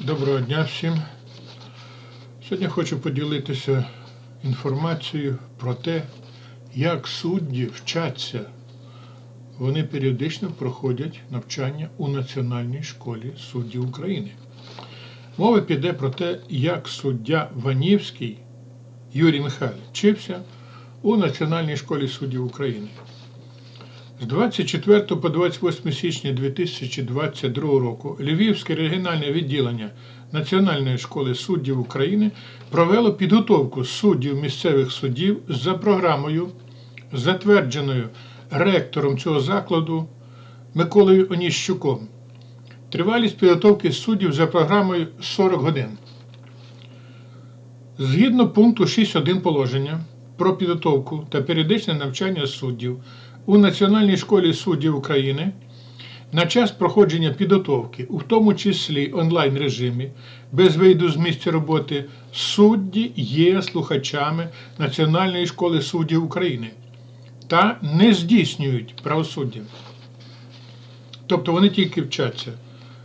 Доброго дня всім. Сьогодні хочу поділитися інформацією про те, як судді вчаться. Вони періодично проходять навчання у Національній школі суддів України. Мова піде про те, як суддя Ванівський Юрій Михайлович вчився у Національній школі суддів України. З 24 по 28 січня 2022 року Львівське регіональне відділення Національної школи суддів України провело підготовку суддів місцевих судів за програмою, затвердженою ректором цього закладу Миколою Оніщуком. Тривалість підготовки суддів за програмою 40 годин. Згідно пункту 6.1 положення про підготовку та періодичне навчання суддів у Національній школі суддів України на час проходження підготовки, у тому числі онлайн режимі, без виїзду з місця роботи, судді є слухачами Національної школи суддів України та не здійснюють правосуддя. Тобто вони тільки вчаться,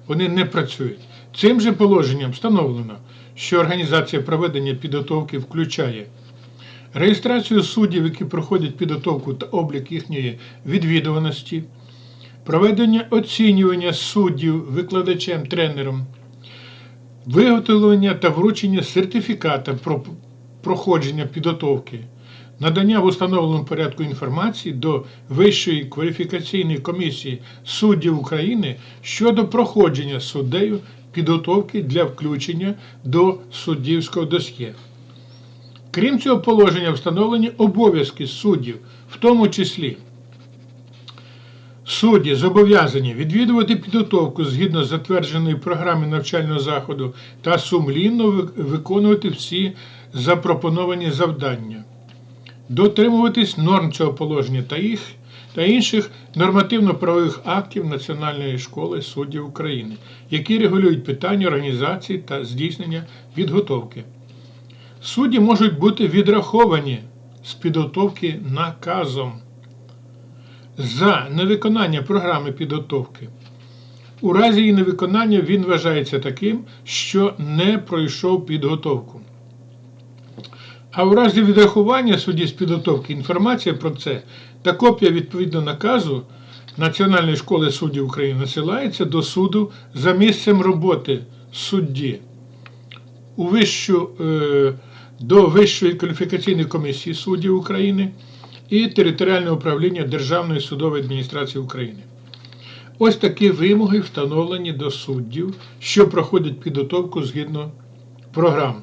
вони не працюють. Цим же положенням встановлено, що організація проведення підготовки включає реєстрацію суддів, які проходять підготовку та облік їхньої відвідуваності, проведення оцінювання суддів викладачем, тренером, виготовлення та вручення сертифіката про проходження підготовки, надання в установленому порядку інформації до Вищої кваліфікаційної комісії суддів України щодо проходження суддею підготовки для включення до суддівського досьє. Крім цього положення, встановлені обов'язки суддів, в тому числі судді зобов'язані відвідувати підготовку згідно з затвердженою програми навчального заходу та сумлінно виконувати всі запропоновані завдання, дотримуватись норм цього положення та їх. Та інших нормативно-правових актів Національної школи суддів України, які регулюють питання організації та здійснення підготовки. Судді можуть бути відраховані з підготовки наказом за невиконання програми підготовки. У разі її невиконання він вважається таким, що не пройшов підготовку. А у разі відрахування судді з підготовки інформація про це та копія відповідного наказу Національної школи суддів України насилається до суду за місцем роботи судді у вищу. Е, до Вищої кваліфікаційної комісії суддів України і Територіального управління Державної судової адміністрації України. Ось такі вимоги встановлені до суддів, що проходять підготовку згідно програм.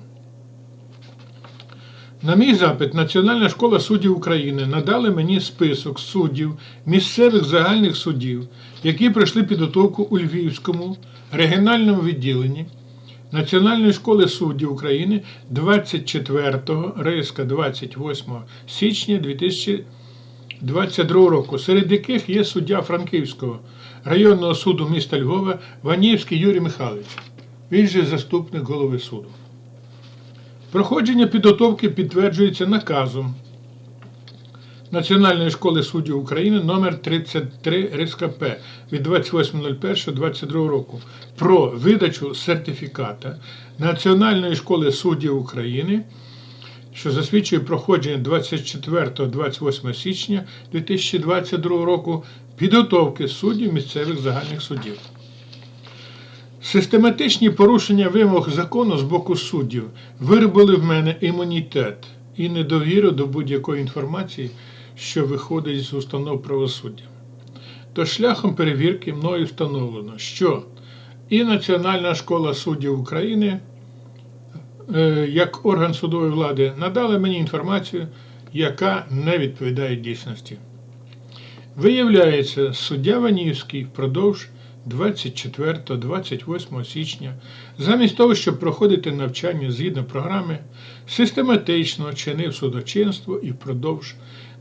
На мій запит Національна школа суддів України надали мені список суддів місцевих загальних суддів, які пройшли підготовку у Львівському регіональному відділенні. Національної школи суддів України 24 риска 28 січня 2022 року, серед яких є суддя Франківського районного суду міста Львова Ванівський Юрій Михайлович. Він же заступник голови суду. Проходження підготовки підтверджується наказом Національної школи суддів України номер 33 РСКП від 28.01.22 року про видачу сертифіката Національної школи суддів України, що засвідчує проходження 24-28 січня 2022 року підготовки суддів місцевих загальних судів. Систематичні порушення вимог закону з боку суддів виробили в мене імунітет і недовіру до будь-якої інформації що виходить з установ правосуддя. То шляхом перевірки мною встановлено, що і Національна школа суддів України, е, як орган судової влади, надала мені інформацію, яка не відповідає дійсності. Виявляється, суддя Ванівський впродовж 24-28 січня, замість того, щоб проходити навчання згідно програми, систематично чинив судочинство і впродовж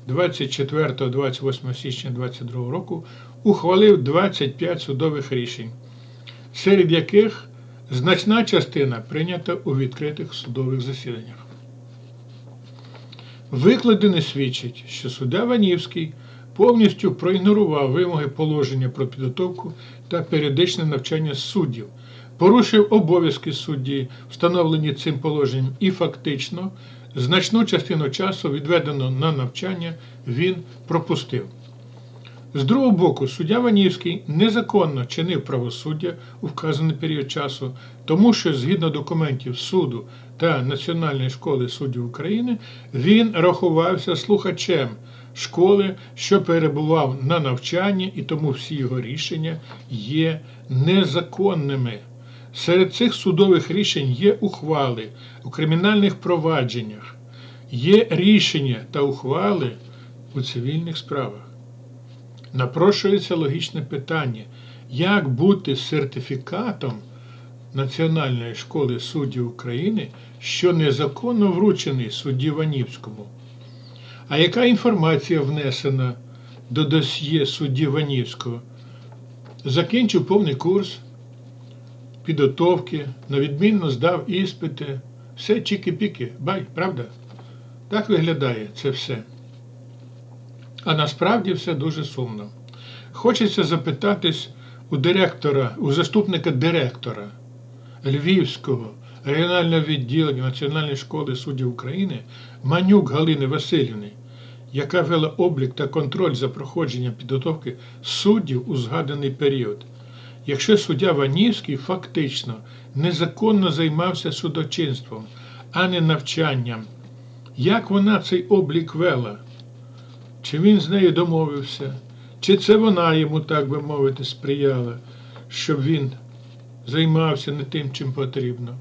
24-28 січня 2022 року ухвалив 25 судових рішень, серед яких значна частина прийнята у відкритих судових засіданнях. Викладене свідчить, що суддя Ванівський повністю проігнорував вимоги положення про підготовку та періодичне навчання суддів, порушив обов'язки судді, встановлені цим положенням, і фактично значну частину часу, відведено на навчання, він пропустив. З другого боку, суддя Ванівський незаконно чинив правосуддя у вказаний період часу, тому що згідно документів суду та Національної школи суддів України він рахувався слухачем школи, що перебував на навчанні, і тому всі його рішення є незаконними. Серед цих судових рішень є ухвали у кримінальних провадженнях, є рішення та ухвали у цивільних справах. Напрошується логічне питання, як бути сертифікатом Національної школи суддів України, що незаконно вручений судді Ванівському? А яка інформація внесена до досьє судді Ванівського? Закінчив повний курс підготовки, на відмінно здав іспити, все чіки-піки, бай, правда? Так виглядає це все. А насправді все дуже сумно. Хочеться запитатись у директора, у заступника директора Львівського регіонального відділення Національної школи суддів України Манюк Галини Васильівни, яка вела облік та контроль за проходженням підготовки суддів у згаданий період. Якщо суддя Ванівський фактично незаконно займався судочинством, а не навчанням, як вона цей облік вела? Чи він з нею домовився, чи це вона йому, так би мовити, сприяла, щоб він займався не тим, чим потрібно.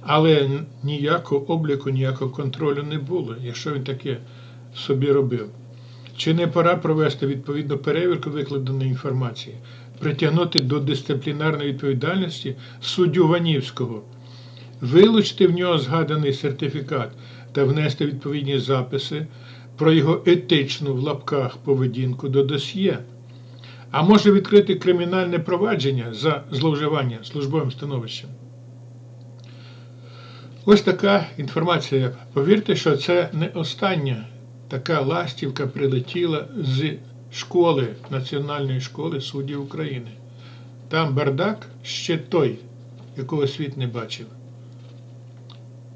Але ніякого обліку, ніякого контролю не було, якщо він таке собі робив. Чи не пора провести відповідну перевірку викладеної інформації, притягнути до дисциплінарної відповідальності суддю Ванівського, вилучити в нього згаданий сертифікат та внести відповідні записи про його етичну в лапках поведінку до досьє, а може відкрити кримінальне провадження за зловживання службовим становищем. Ось така інформація. Повірте, що це не остання така ластівка прилетіла з школи Національної школи суддів України. Там бардак ще той, якого світ не бачив.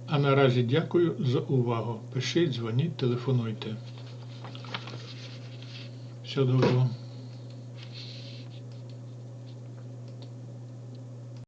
А наразі дякую за увагу. Пишіть, дзвоніть, телефонуйте. Всього доброго.